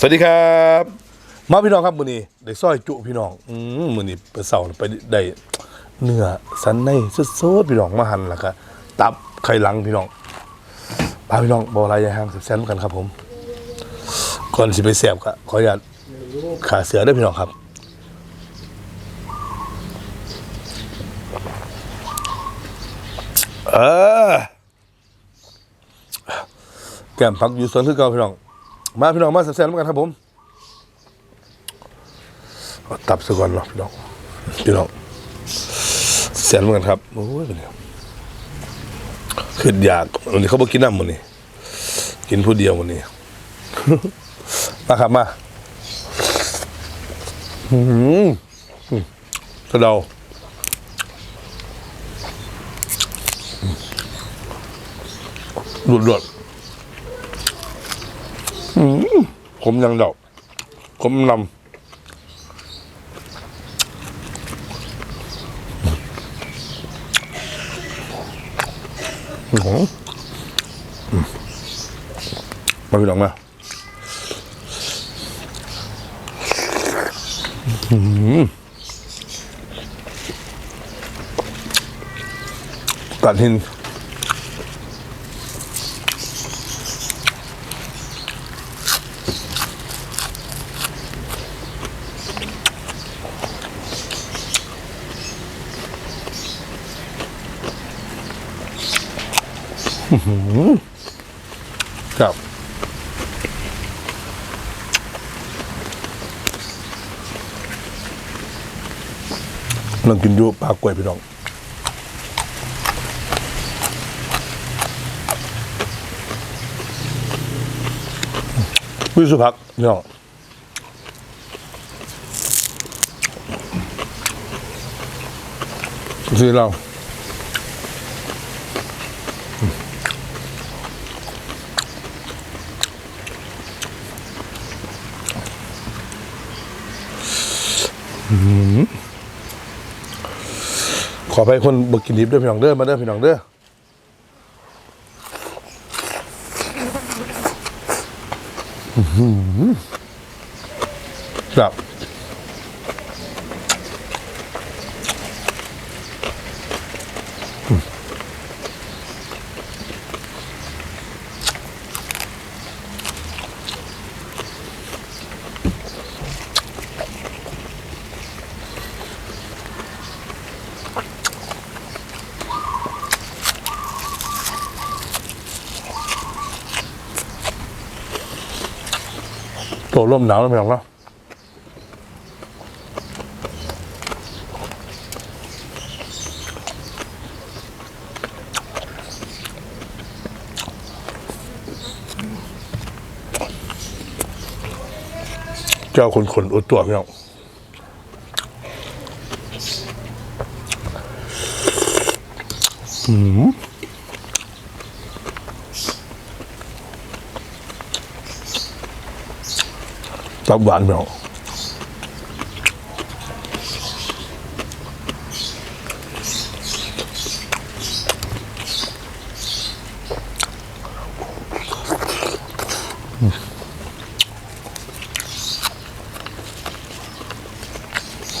สวัสดีครับ มาพี่น้องครับมือนี้ได้ซอยจุพี่น้องอืมมือนี้ไปเสาร์ไปได้เนื้อสันในสดๆพี่น้องมาหั่นแล้วก็ตับไข่หลังพี่น้องพาพี่น้องบอกอะไรย่าห้ามแซมกันครับ ผมก่อนสิไปแสบก็ขออนุญาตขาเสือได้พี่น้องครับเออแก้มพักอยู่สวนคือเก่าพี่น้อง มาพี่น้องมาแซมๆกันครับผมตับซะก่อนเนาะพี่น้องพี่น้องแซมกันครับโอ้ยเป็นไงขึ้นอยากวันนี้เขาบอกกินน้ำวันนี้กินผู้เดียววันนี้มาครับมาอืมอืมกระเดาหลุดหลุดๆอื ผมยังเดาผมนำหืออืมมาพี่น้องมากัดหิน ครับนั่งกินอยู่ปลากล้วยพี่น้องวิสุพักพี่น้องสิเรา อไปคนบกินดิบด้วยพี่น้องเด้อมาเด้อพี่น้องเด้อครับ โตร่มหนาวแล้วพี่น้องเนาะเจ้าคนคนอุดตัวพี่น้องอืม ตับหวานพี่น้อง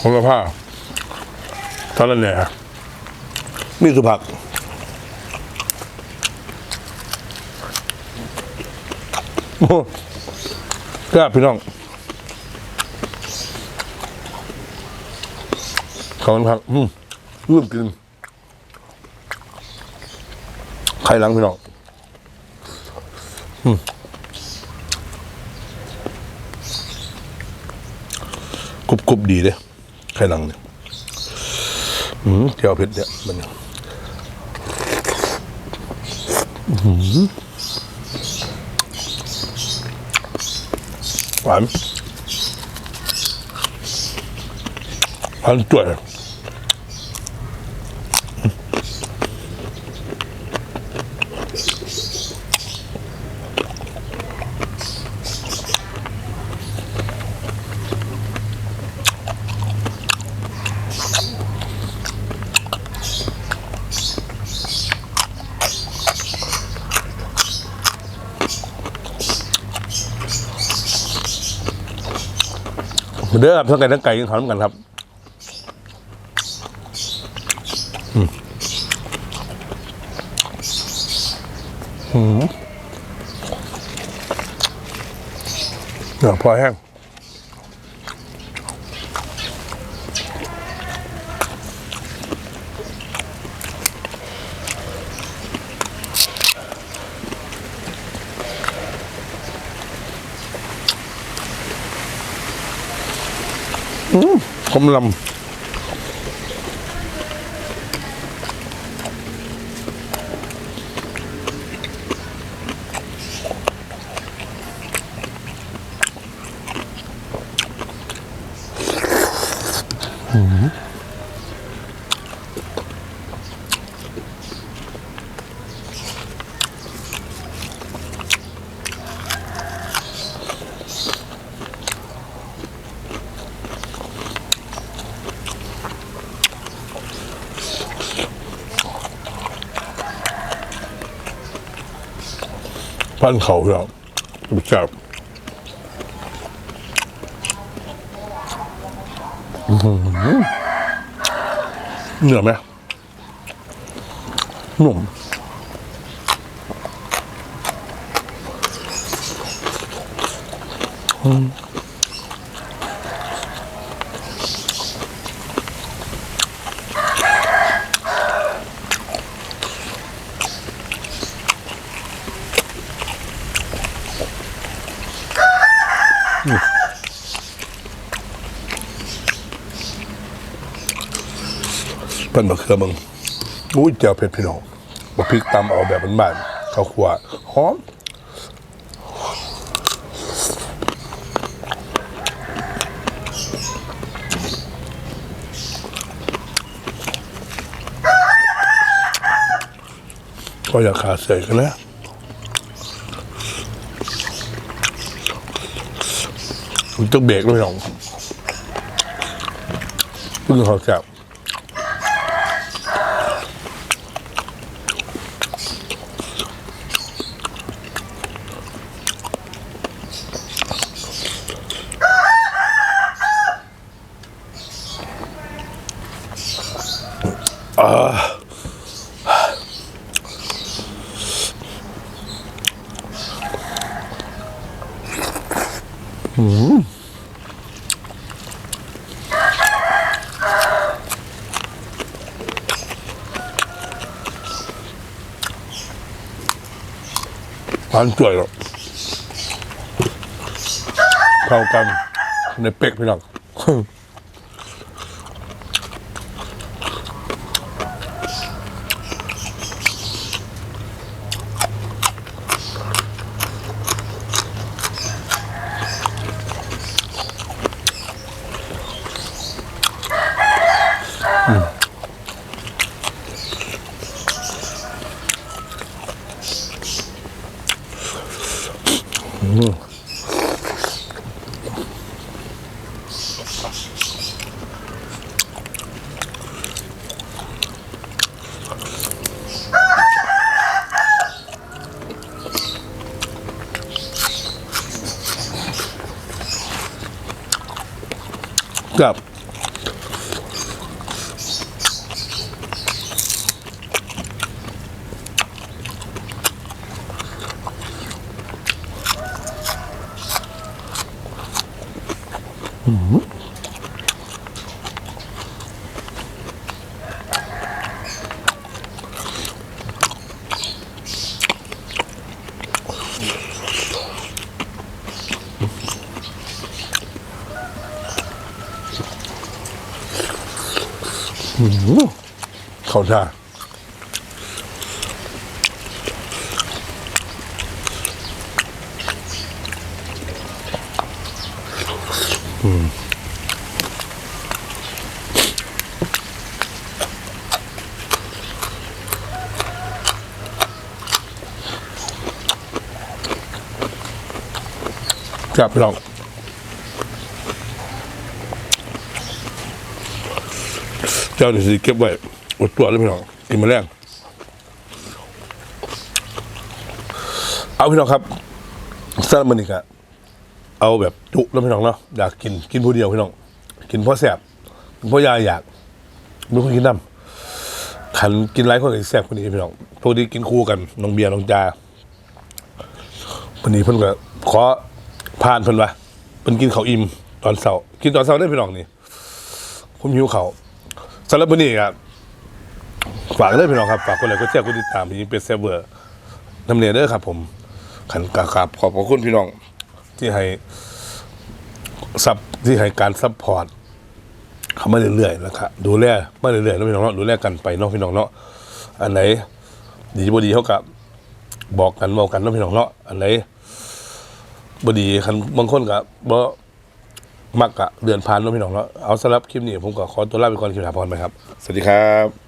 ของกระพาเท่านั้นแหละมีสุผักโอ้กล้าพี่น้อง ขอบคุณครับอืมร่วมกินไข่หลังพี่น้องอืมกรุบกรุบดีเลยไข่ลังเนี่ยอืมเจียวเผ็ดเนี่ยมันเนี่ยอื้อหือหวานหวานจ่วย เด้อครับทั้งไก่ทั้งไก่ยังทำกันครับอืมอืมเนื้อพอแห้ง คมล พันเขาแล้วจับเหนือไหมหนุ่ม เป็นมะเขือมึงอุ้ยเจียวเผ็ดพี่น้องบะพริกตำเอาแบบบ้านๆข้าวคั่วหอมก็อยากขาดเสกกันนะผมต้องเบรกด้วยน้องเพิ่งเขาแซ่บ หวานจ่วยหรอกเข้ากันในเป็กพี่น้อง กับ เขาท่าจับพี่น้อง เจ้าเดี๋ยวสิเก็บไว้อดตัวเลยพี่น้องกินมาแรงเอาพี่น้องครับสำหรับมันอีกอะเอาแบบจุแล้วพี่น้องเนาะอยากกินกินผู้เดียวพี่น้อง กินเพราะแสบกินเพราะยายอยากไม่คนกินน้ำขันกินไรคนก็สิแสบคนนี้พี่น้องพวกนี้กินคู่กันน้องเบียร์น้องจาวันนี้เพิ่นก็ขอผ่านเพิ่นวะเพิ่นกินข้าวอิ่มตอนเช้ากินตอนเช้าได้พี่น้องนี่ผมหิวข้าว สำหรับวันนี้ครับฝากเลยพี่น้องครับฝากคนไหนก็แจ้งกดติดตามพี่เป็นเซเวอร์น้ำเนียเด้อครับ ผมขันกราบขอบพระคุณพี่น้อง ที่ให้ซับที่ให้การซัพพอร์ตเขามาเรื่อยๆนะครับดูแลมาเรื่อยๆแล้วพี่น้องเนาะดูแลกันไปเนาะพี่น้องเนาะอันไหน ดีบ่ดีเขากับบอกกันบอกกันเนาะพี่น้องเนาะอันไหนบ่ดีคันบางคนกับบ่ มักกะเดือนพานเนาะพี่น้องแล้วเอาสำหรับคลิปนี้ผมก็ขอตัวลาไปก่อนคลิปถาพรไปครับ สวัสดีครับ